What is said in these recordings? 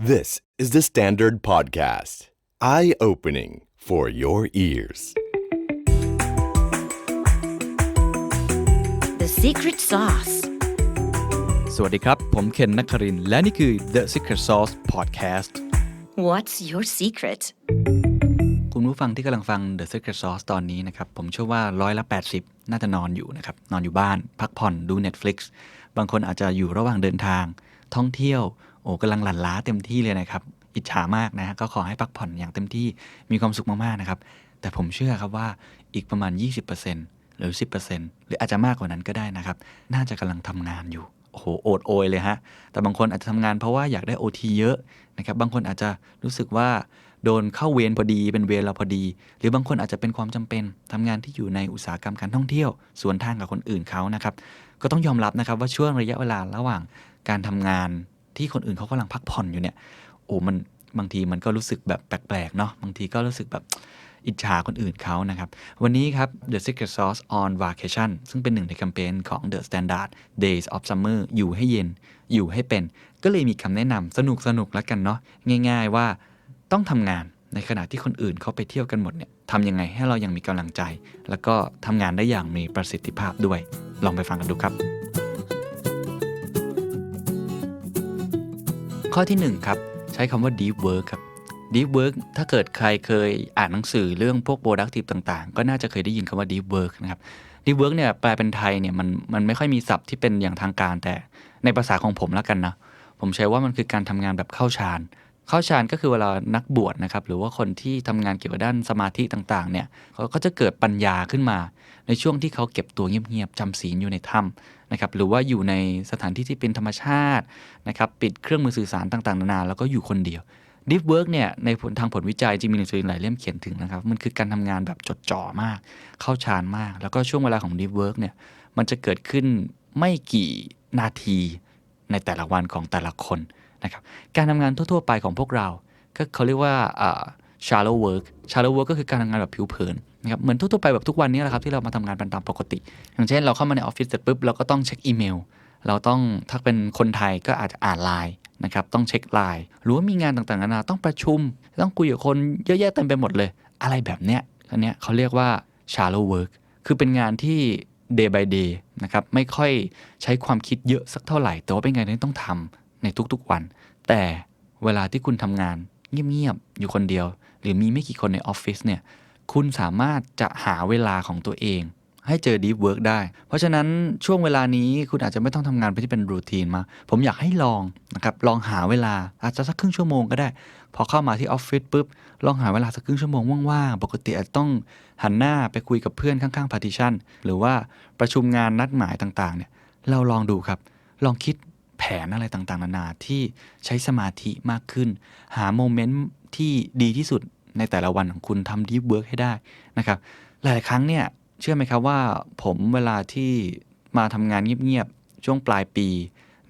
This is the Standard Podcast. Eye opening for your ears. The secret sauce. สวัสดีครับ ผมเคนนักครินทร์และนี่คือ The Secret Sauce Podcast What's your secret? คุณผู้ฟังที่กำลังฟัง The Secret Sauce ตอนนี้นะครับ ผมเชื่อว่าร้อยละ 80 น่าจะนอนอยู่นะครับ นอนอยู่บ้าน พักผ่อนดู Netflix บางคนอาจจะอยู่ระหว่างเดินทาง ท่องเที่ยว โอ้กำลังหลั่นล้าเต็มที่เลยนะครับ อิจฉามากนะก็ขอให้พักผ่อนอย่างเต็มที่มีความสุขมากๆนะครับ แต่ผมเชื่อครับว่าอีกประมาณ 20%หรือ 10%หรืออาจจะมากกว่านั้นก็ได้นะครับ น่าจะกำลังทำงานอยู่โอ้โหโอดโอยเลยฮะ แต่บางคนอาจจะทำงานเพราะว่าอยากได้ OT เยอะนะครับ บางคนอาจจะรู้สึกว่าโดนเข้าเวรพอดี เป็นเวรเราพอดี หรือบางคนอาจจะเป็นความจำเป็นทำงานที่อยู่ในอุตสาหกรรมการท่องเที่ยว สวนทางกับคนอื่นเขานะครับ ก็ต้องยอมรับนะครับว่าช่วงระยะเวลาระหว่างการทำงาน ที่คนอื่นเขากำลังพักผ่อนอยู่เนี่ยโอ้มันบางทีมันก็รู้สึกแบบแปลกๆเนาะบางทีก็รู้สึกแบบอิจฉาคนอื่นเขานะครับ วันนี้ครับ The Secret Sauce on Vacation ซึ่งเป็นหนึ่งในแคมเปญของ The Standard Days of Summer อยู่ให้เย็น อยู่ให้เป็น ก็เลยมีคำแนะนำสนุกสนุกๆแล้วกันเนาะง่าย ๆว่าต้องทำงานในขณะที่คนอื่นเขาไปเที่ยวกันหมดเนี่ยทำยังไงให้เรายังมีกำลังใจ แล้วก็ทำงานได้อย่างมีประสิทธิภาพด้วย ลองไปฟังกันดูครับ ข้อที่ 1 ครับ ใช้คำว่า deep work ครับ deep work ถ้าเกิดใครเคยอ่านหนังสือเรื่องพวก productive ต่างๆ ก็น่าจะเคยได้ยินคำว่า deep work นะครับ deep work เนี่ยแปลเป็นไทยเนี่ยมันมันไม่ค่อยมีศัพท์ที่เป็นอย่างทางการแต่ในภาษาของผมแล้วกันนะผมใช้ว่ามันคือการทำงานแบบเข้าฌาน เข้าฌานก็คือเวลานักบวชนะครับ หรือว่าคนที่ทำงานเกี่ยวกับด้านสมาธิต่างๆ เนี่ยเขาก็จะเกิดปัญญาขึ้นมา ในช่วงที่เขาเก็บตัวเงียบๆจำศีลอยู่ในถ้ำนะครับ หรือว่าอยู่ในสถานที่ที่เป็นธรรมชาตินะครับ ปิดเครื่องมือสื่อสารต่างๆ นานา แล้วก็อยู่คนเดียว Deep Work เนี่ยในผลทางผลวิจัยจริงมีหนังสือหลายเล่มเขียนถึงนะครับ มันคือการทำงานแบบจดจ่อมาก เข้าฌานมาก แล้วก็ช่วงเวลาของ Deep Work เนี่ยมันจะเกิดขึ้นไม่กี่นาทีในแต่ละวันของแต่ละคน นะครับการทำงานทั่ว ๆ ไปของพวกเราก็เขาเรียกว่า shallow work shallow work ก็คือการทำงานแบบผิวเผินนะครับเหมือนทั่วๆไปแบบทุกวันนี้แหละครับที่เรามาทำงานเป็นตามปกติ อย่างเช่นเราเข้ามาในออฟฟิศเสร็จปุ๊บเราก็ต้องเช็คอีเมล เราต้องถ้าเป็นคนไทยก็อาจจะอ่านไลน์นะครับต้องเช็คไลน์หรือว่ามีงานต่างๆนานาต้องประชุม ต้องคุยกับคนเยอะแยะเต็มไปหมดเลย อะไรแบบเนี้ยอันเนี้ยเขาเรียกว่า shallow work คือเป็นงานที่ day by day นะครับไม่ค่อยใช้ความคิดเยอะสักเท่าไหร่ แต่ว่าเป็นงานที่ต้องทำ ในทุกๆวัน แต่เวลาที่คุณทำงานเงียบๆอยู่คนเดียว หรือมีไม่กี่คนในออฟฟิศเนี่ยคุณสามารถจะหาเวลาของตัวเอง ให้เจอ deep work ได้ เพราะฉะนั้นช่วงเวลานี้คุณอาจจะไม่ต้องทำงานไปที่เป็นรูทีนมา ผมอยากให้ลองนะครับลองหาเวลาอาจจะสักครึ่งชั่วโมงก็ได้ พอเข้ามาที่ออฟฟิศปุ๊บลองหาเวลาสักครึ่งชั่วโมงว่างๆปกติอาจจะต้องหันหน้าไปคุยกับเพื่อนข้างๆ partition หรือว่าประชุมงานนัดหมายต่างๆเนี่ยเราลองดูครับ ลองคิด ผนอะไรต่างๆ นานาที่ใช้สมาธิมากขึ้น หาโมเมนต์ที่ดีที่สุดในแต่ละวันของคุณทำดีเวิร์กให้ได้นะครับ หลายครั้งเนี่ย เชื่อไหมครับว่าผมเวลาที่มาทำงานเงียบๆช่วงปลายปี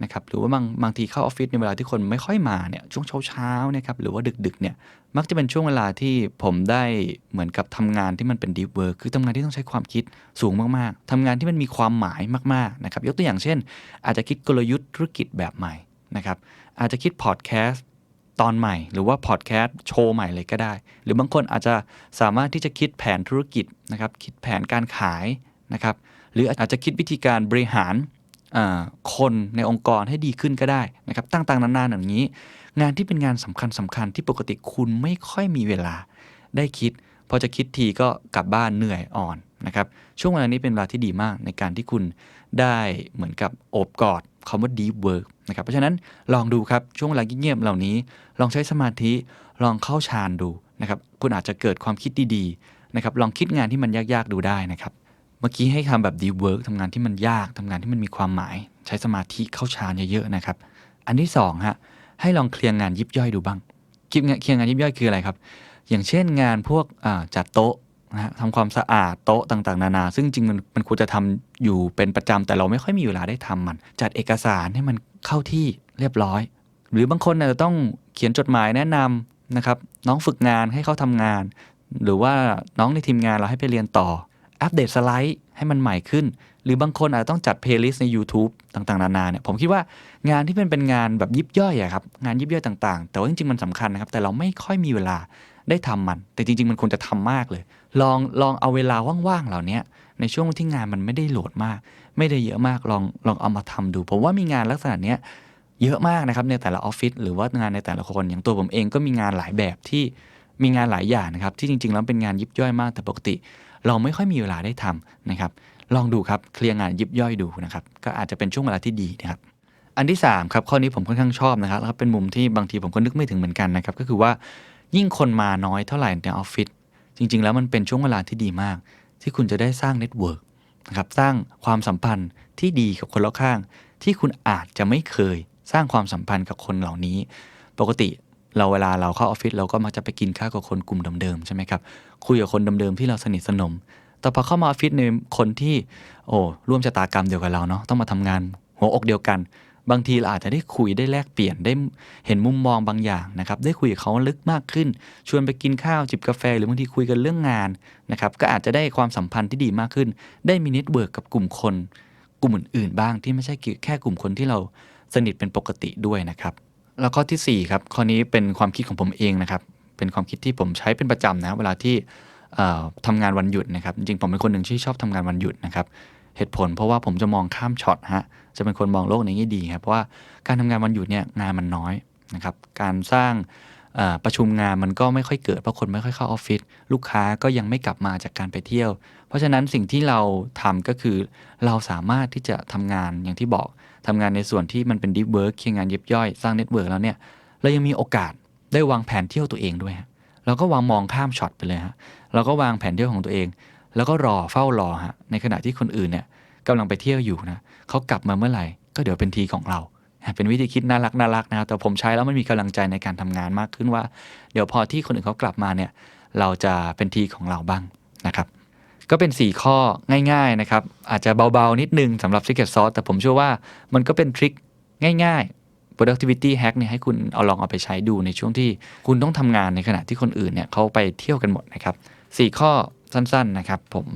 นะครับหรือว่าบางบางทีเข้าออฟฟิศในเวลาที่คนไม่ค่อยมาเนี่ยช่วงเช้าๆนะครับหรือว่าดึกๆเนี่ยมักจะเป็นช่วงเวลาที่ผมได้เหมือนกับทำงานที่มันเป็น deep work คือทำงานที่ต้องใช้ความคิดสูงมากๆทำงานที่มันมีความหมายมากๆนะครับยกตัวอย่างเช่น อาจจะคิดกลยุทธ์ธุรกิจแบบใหม่นะครับอาจจะคิดพอดแคสต์ตอนใหม่ หรือว่าพอดแคสต์โชว์ใหม่เลยก็ได้ หรือบางคนอาจจะสามารถที่จะคิดแผนธุรกิจนะครับคิดแผนการขายนะครับหรืออาจจะคิดวิธีการบริหาร คนในองค์กรให้ดีขึ้นก็ได้นะครับต่างๆนานาอย่างนี้ งานที่เป็นงานสำคัญสคัญๆที่ปกติคุณไม่ค่อยมีเวลาได้คิด พอจะคิดทีก็กลับบ้านเหนื่อยอ่อนนะครับช่วงเวลานี้เป็นเวลาที่ดีมากในการที่คุณได้เหมือนกับโอบกอดคำว่า deep work นะครับเพราะฉะนั้นลองดูครับช่วงเวลาเงียบๆเหล่านี้ ลองใช้สมาธิลองเข้าฌานดูนะครับคุณอาจจะเกิดความคิดดีๆนะครับลองคิดงานที่มันยากๆดูได้นะครับ มื่อกี้ให้ทำแบบ deep work ทำงานที่มันยากทำงานที่มันมีความหมาย ใช้สมาธิเข้าฌานเยอะๆนะครับ อันที่สองฮะให้ลองเคลียร์งานยิบย่อยดูบ้างคิดงานเคลียร์งานยิบย่อยคืออะไรครับ อย่างเช่นงานพวกจัดโต๊ะนะฮะทำความสะอาดโต๊ะต่างๆ นานา ซึ่งจริงมันมันควรจะทำอยู่เป็นประจำแต่เราไม่ค่อยมีเวลาได้ทำมัน จัดเอกสารให้มันเข้าที่เรียบร้อย หรือบางคนอาจจะต้องเขียนจดหมายแนะนำนะครับน้องฝึกงานให้เขาทำงาน หรือว่าน้องในทีมงานเราให้ไปเรียนต่อ อัปเดตสไลด์ให้มันใหม่ขึ้น หรือบางคนอาจจะต้องจัดเพลย์ลิสต์ใน YouTube ต่างๆ นานาเนี่ยผมคิดว่างานที่เป็นเป็นงานแบบยิบย่อยอะครับงานยิบย่อยต่างๆ แต่ว่าจริงๆ มันสำคัญนะครับ แต่เราไม่ค่อยมีเวลาได้ทำมัน แต่จริง ๆ มันควรจะทำมากเลย ลองลองเอาเวลาว่างๆเหล่านี้ในช่วงที่งานมันไม่ได้โหลดมาก ไม่ได้เยอะมากลองลองเอามาทำดู ผมว่ามีงานลักษณะเนี้ยเยอะมากนะครับในแต่ละออฟฟิศหรือว่างานในแต่ละคนอย่างตัวผมเองก็มีงานหลายแบบที่มีงานหลายอย่างนะครับที่จริง ๆ แล้วเป็นงานยิบย่อยมากแต่ปกติ เราไม่ค่อยมีเวลาได้ทำนะครับ ลองดูครับเคลียร์งานยิบย่อยดูนะครับ ก็อาจจะเป็นช่วงเวลาที่ดีนะครับ อันที่3ครับข้อนี้ผมค่อนข้างชอบนะครับแล้วเป็นมุมที่บางทีผมก็นึกไม่ถึงเหมือนกันนะครับ ก็คือว่ายิ่งคนมาน้อยเท่าไหร่ในออฟฟิศจริง ๆ แล้วมันเป็นช่วงเวลาที่ดีมาก ที่คุณจะได้สร้างเน็ตเวิร์กนะครับสร้างความสัมพันธ์ที่ดีกับคนรอบข้าง ที่คุณอาจจะไม่เคยสร้างความสัมพันธ์กับคนเหล่านี้ ปกติ เราเวลาเราเข้าออฟฟิศเราก็มักจะไปกินข้าวกับคนกลุ่มเดิมๆใช่ไหมครับคุยกับคนเดิมๆที่เราสนิทสนม แต่พอเข้ามาออฟฟิศในคนที่โอ้ร่วมชะตากรรมเดียวกับเราเนาะต้องมาทำงานหัวอกเดียวกัน บางทีเราอาจจะได้คุยได้แลกเปลี่ยนได้เห็นมุมมองบางอย่างนะครับได้คุยกับเขาลึกมากขึ้น ชวนไปกินข้าวจิบกาแฟ หรือบางทีคุยกันเรื่องงานนะครับก็อาจจะได้ความสัมพันธ์ที่ดีมากขึ้น ได้มีเน็ตเวิร์กกับกลุ่มคนกลุ่มอื่นๆบ้างที่ไม่ใช่แค่กลุ่มคนที่เราสนิทเป็นปกติด้วยนะครับ แล้วข้อทีสี่ 4 ครับ ข้อนี้เป็นความคิดของผมเองนะครับ เป็นความคิดที่ผมใช้เป็นประจำนะ เวลาที่เอ่อทำงานวันหยุดนะครับ จริงๆ ผมเป็นคนหนึ่งที่ชอบทำงานวันหยุดนะครับ เหตุผลเพราะว่าผมจะมองข้ามช็อตฮะ จะเป็นคนมองโลกในแง่ดีครับ เพราะว่าการทำงานวันหยุดเนี่ยงานมันน้อยนะครับ การสร้าง ประชุมงานมันก็ไม่ค่อยเกิดเพราะคนไม่ค่อยเข้าออฟฟิศลูกค้าก็ยังไม่กลับมาจากการไปเที่ยว เพราะฉะนั้นสิ่งที่เราทำก็คือ เราสามารถที่จะทำงานอย่างที่บอกทำงานในส่วนที่มันเป็นดีเวิร์กเคียงงานยิบย่อยสร้างเน็ตเวิร์กแล้วเนี่ยเรายังมีโอกาสได้วางแผนเที่ยวตัวเองด้วยเราก็วางมองข้ามช็อตไปเลยฮะเราก็วางแผนเที่ยวของตัวเอง แล้วก็รอเฝ้ารอฮะในขณะที่คนอื่นเนี่ยกำลังไปเที่ยวอยู่นะเขากลับมาเมื่อไหร่ก็เดี๋ยวเป็นทีของเรา เป็นวิธีคิดน่ารักน่ารักนะครับ แต่ผมใช้แล้วมันมีกำลังใจในการทำงานมากขึ้นว่า เดี๋ยวพอที่คนอื่นเขากลับมาเนี่ย เราจะเป็นทีของเราบ้างนะครับ ก็เป็น 4 ข้อง่าย ๆนะครับ อาจจะเบา ๆ นิดนึงสำหรับ Secret Sauce แต่ผมเชื่อว่ามันก็เป็นทริคง่าย ๆ productivity hack เนี่ยให้คุณเอาลองเอาไปใช้ดูในช่วงที่คุณต้องทำงานในขณะที่คนอื่นเนี่ยเขาไปเที่ยวกันหมดนะครับ4ข้อสั้นๆนะครับ ผม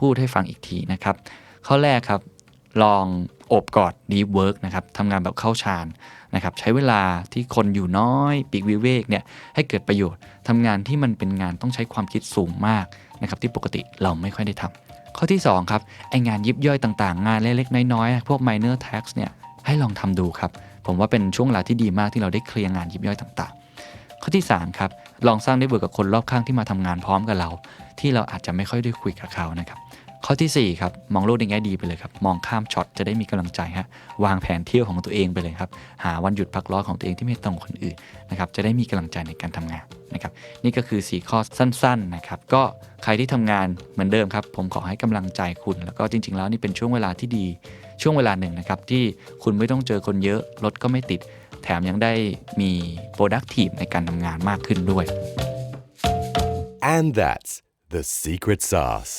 พูดให้ฟังอีกทีนะครับ ข้อแรกครับ ลองโอบกอด deep work นะครับทำงานแบบเข้าฌานนะครับใช้เวลาที่คนอยู่น้อยปีกวิเวกเนี่ยให้เกิดประโยชน์ทำงานที่มันเป็นงานต้องใช้ความคิดสูงมากนะครับที่ปกติเราไม่ค่อยได้ทำข้อที่ 2 ครับไองานยิบย่อยต่างๆ งานเล็กๆ น้อยๆ พวก minor tax เนี่ยให้ลองทำดูครับ ผมว่าเป็นช่วงเวลาที่ดีมากที่เราได้เคลียร์งานยิบย่อยต่างๆ ข้อที่ 3 ครับ ลองสร้างได้เบิร์กับคนรอบข้างที่มาทำงานพร้อมกับเรา ที่เราอาจจะไม่ค่อยได้คุยกับเขานะครับ ข้อทีสี่ 4 ครับ มองโลกในแง่ดีไปเลยครับ มองข้ามช็อตจะได้มีกำลังใจฮะวางแผนเที่ยวของตัวเองไปเลยครับ หาวันหยุดพักร้อนของตัวเองที่ไม่ตรงคนอื่นนะครับจะได้มีกำลังใจในการทำงานนะครับนี่ก็คือ 4 ข้อสั้นๆนะครับก็ใครที่ทำงานเหมือนเดิมครับผมขอให้กำลังใจคุณ แล้วก็จริง ๆ แล้วนี่เป็นช่วงเวลาที่ดีช่วงเวลาหนึ่งนะครับที่คุณไม่ต้องเจอคนเยอะรถก็ไม่ติด แถมยังได้มี productive ในการทำงานมากขึ้นด้วย And that's the secret sauce.